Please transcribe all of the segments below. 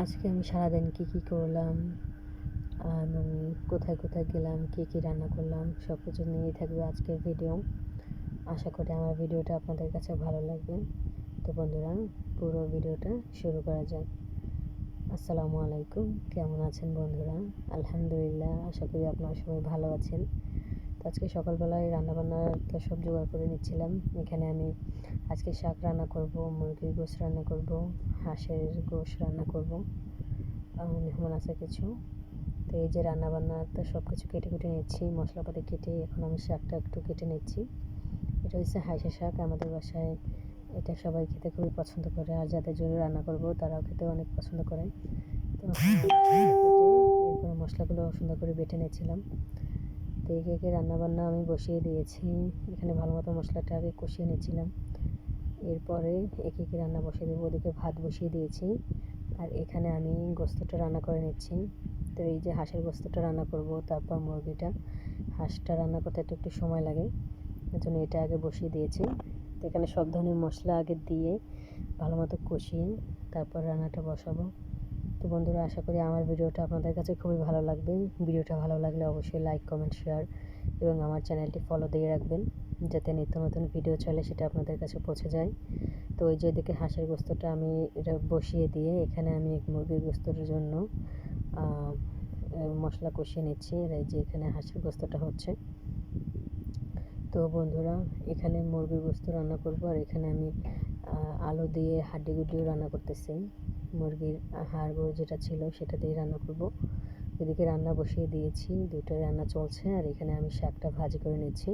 আজকে আমি সারাদিন কী কী করলাম এবং কোথায় কোথায় গেলাম, কী কী রান্না করলাম, সব কিছু নিয়েই থাকবে আজকের ভিডিও আশা করি আমার ভিডিওটা আপনাদের কাছে ভালো লাগবে। তো বন্ধুরা, পুরো ভিডিওটা শুরু করা যাক। আসসালামু আলাইকুম, কেমন আছেন বন্ধুরা? আলহামদুলিল্লাহ, আশা করি আপনারা সবাই ভালো আছেন। আজকে সকালবেলায় রান্নাবান্নার তো সব জোগাড় করে নিচ্ছিলাম। এখানে আমি আজকে শাক রান্না করব, মুরগির গোশ রান্না করব, হাঁসের গোশ রান্না করব মেহমান আছে কিছু। তো এই যে রান্নাবান্না তো সব কিছু কেটে কুটে নিচ্ছি, মশলাপাতি কেটে এখন আমি শাকটা একটু কেটে নিচ্ছি। এটা হচ্ছে হাঁসের শাক, আমাদের বাসায় এটা সবাই খেতে খুবই পছন্দ করে আর যাদের জন্য রান্না করব তারাও খেতে অনেক পছন্দ করে। তো মশলাগুলো সুন্দর করে বেটে নিয়েছিলাম তো একে একে রান্নাবান্না আমি বসিয়ে দিয়েছি। এখানে ভালো মতো মশলাটা আগে কষিয়ে নিয়েছিলাম। এরপরে একে একে রান্না বসিয়ে দেবো। ওদিকে ভাত বসিয়ে দিয়েছি। আর এখানে আমি গোস্তটা রান্না করে নিচ্ছি। তো এই যে হাঁসের গোস্তটা রান্না করব, তারপর মুরগিটা। হাঁসটা রান্না করতে একটু একটু সময় লাগে। জন্য এটা আগে বসিয়ে দিয়েছি। তো এখানে সব ধরনের মশলা আগে দিয়ে ভালো মতো কষিয়ে তারপর রান্নাটা বসাবো। তো বন্ধুরা, আশা করি আমার ভিডিওটা আপনাদের কাছে খুবই ভালো লাগবে। ভিডিওটা ভালো লাগলে অবশ্যই লাইক কমেন্ট শেয়ার এবং আমার চ্যানেলটি ফলো দিয়ে রাখবেন যাতে নিত্য নতুন ভিডিও চলে সেটা আপনাদের কাছে পৌঁছে যায়। তো ওই যে এদিকে হাঁসের গোস্তটা আমি এটা বসিয়ে দিয়ে এখানে আমি মুরগির গোস্তর জন্য মশলা কষিয়ে নিচ্ছি। এই যে এখানে হাঁসের গোস্তটা হচ্ছে। তো বন্ধুরা, এখানে মুরগির গোস্ত রান্না করব। আর এখানে আমি আলু দিয়ে হাড্ডি গুডিও রান্না করতেছি। মুরগির হাড় যেটা ছিল সেটা দিয়ে রান্না করব। এদিকে রান্না বসিয়ে দিয়েছি দুটো রান্না চলছে আর এখানে আমি শাকটা ভাজি করে নিচ্ছি।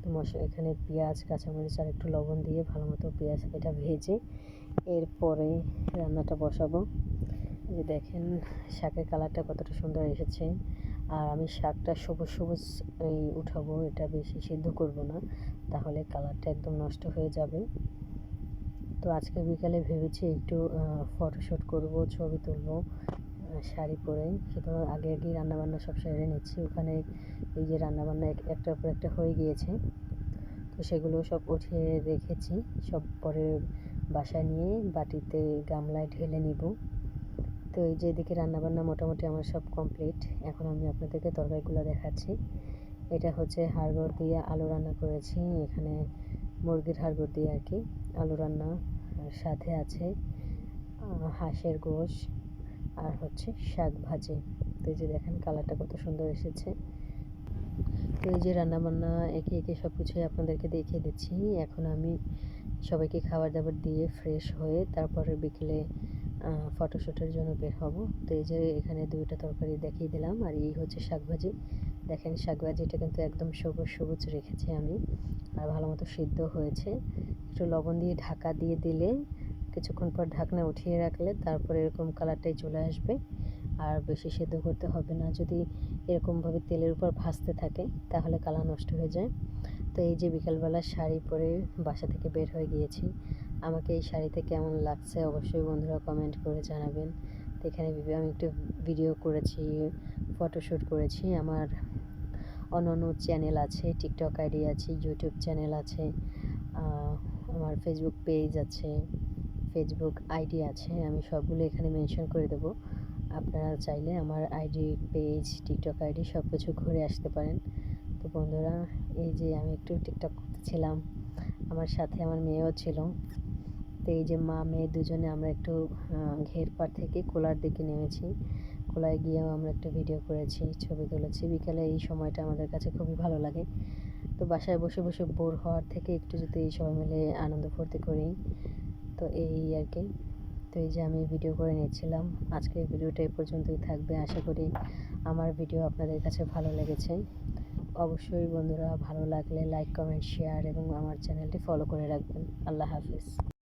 তো মশলা এখানে পেঁয়াজ, কাঁচামরিচ আর একটু লবণ দিয়ে ভালো মতো পেঁয়াজ, এটা ভেজে এরপরে রান্নাটা বসাবো। যে দেখেন, শাকের কালারটা কতটা সুন্দর এসেছে। আর আমি শাকটা সবুজ সবুজ, এই, উঠাবো, এটা বেশি সিদ্ধ করব না, তাহলে কালারটা একদম নষ্ট হয়ে যাবে। তো আজকে বিকালে ভেবেছি একটু ফটোশ্যুট করব, ছবি তুলব শাড়ি পরে। সেটা আগে আগেই রান্নাবান্না সব সেরে নিচ্ছি। ওখানে এই যে রান্নাবান্না একটার পর একটা হয়ে গিয়েছে। তো সেগুলো সব উঠিয়ে রেখেছি। সব পরে বাসায় নিয়ে বাটিতে গামলায় ঢেলে নিব। তো এই যে এদিকে রান্নাবান্না মোটামুটি আমার সব কমপ্লিট এখন আমি আপনাদেরকে তরকারিগুলো দেখাচ্ছি। এটা হচ্ছে হাড়গড় দিয়ে আলু রান্না করেছি। এখানে মুরগির হাড়গোড় দিয়ে আর কি, আলু রান্না সাথে আছে হাঁসের গোশ, আর হচ্ছে শাক ভাজি। তো এই যে দেখেন কালারটা কত সুন্দর এসেছে। তো এই যে রান্নাবান্না একে একে সব কিছুই আপনাদেরকে দেখিয়ে দিচ্ছি। এখন আমি সবাইকে খাবার দাবার দিয়ে ফ্রেশ হয়ে তারপরে বিকেলে ফটোশ্যুটের জন্য বের হব। তো এই যে এখানে দুইটা তরকারি দেখিয়ে দিলাম, আর এই হচ্ছে শাকভাজি। দেখেন, শাকভাজিটা কিন্তু একদম সবুজ সবুজ রেখেছি আমি, আর ভালো মতো সিদ্ধ হয়েছে। একটু লবণ দিয়ে ঢাকা দিয়ে দিলে, কিছুক্ষণ পর ঢাকনা উঠিয়ে রাখলে তারপর এরকম কালারটাই চলে আসবে। আর বেশি সেদ্ধ করতে হবে না, যদি এরকমভাবে তেলের উপর ভাজতে থাকে, তাহলে কালার নষ্ট হয়ে যায়। তো এই যে বিকালবেলা শাড়ি পরে বাসা থেকে বের হয়ে গিয়েছি আমাকে এই শাড়িতে কেমন লাগছে অবশ্যই বন্ধুরা কমেন্ট করে জানাবেন। তো এখানে আমি একটু ভিডিও করেছি ফটোশ্যুট করেছি। আমার অন্য চ্যানেল আছে টিকটক আইডি আছে ইউটিউব চ্যানেল আছে আমার ফেসবুক পেজ আছে ফেসবুক আইডি আছে, আমি সবগুলো এখানে মেনশন করে দেব। আপনারা চাইলে আমার আইডি পেজ টিকটক আইডি সব কিছু ঘুরে আসতে পারেন। তো বন্ধুরা, এই যে আমি একটু টিকটক করতেছিলাম, আমার সাথে আমার মেয়েও ছিল। তো এই যে মা মেয়ে দুজনে আমরা একটু ঘের পাড় থেকে কোলার দিকে নেমেছি। কোলায় গিয়েও আমরা একটা ভিডিও করেছি, ছবি তুলেছি। বিকালে এই সময়টা আমাদের কাছে খুবই ভালো লাগে। তো বাসায় বসে বসে বোর হওয়ার থেকে একটু যদি সবাই মিলে আনন্দ ফুর্তি করি, তো এই আর কি। তো এই যে আমি ভিডিও করে নিচ্ছিলাম। আজকের ভিডিওটা এই পর্যন্তই থাকবে। আশা করি আমার ভিডিও আপনাদের কাছে ভালো লেগেছে। অবশ্যই বন্ধুরা ভালো লাগলে লাইক কমেন্ট শেয়ার এবং আমার চ্যানেলটি ফলো করে রাখবেন। আল্লাহ হাফিজ।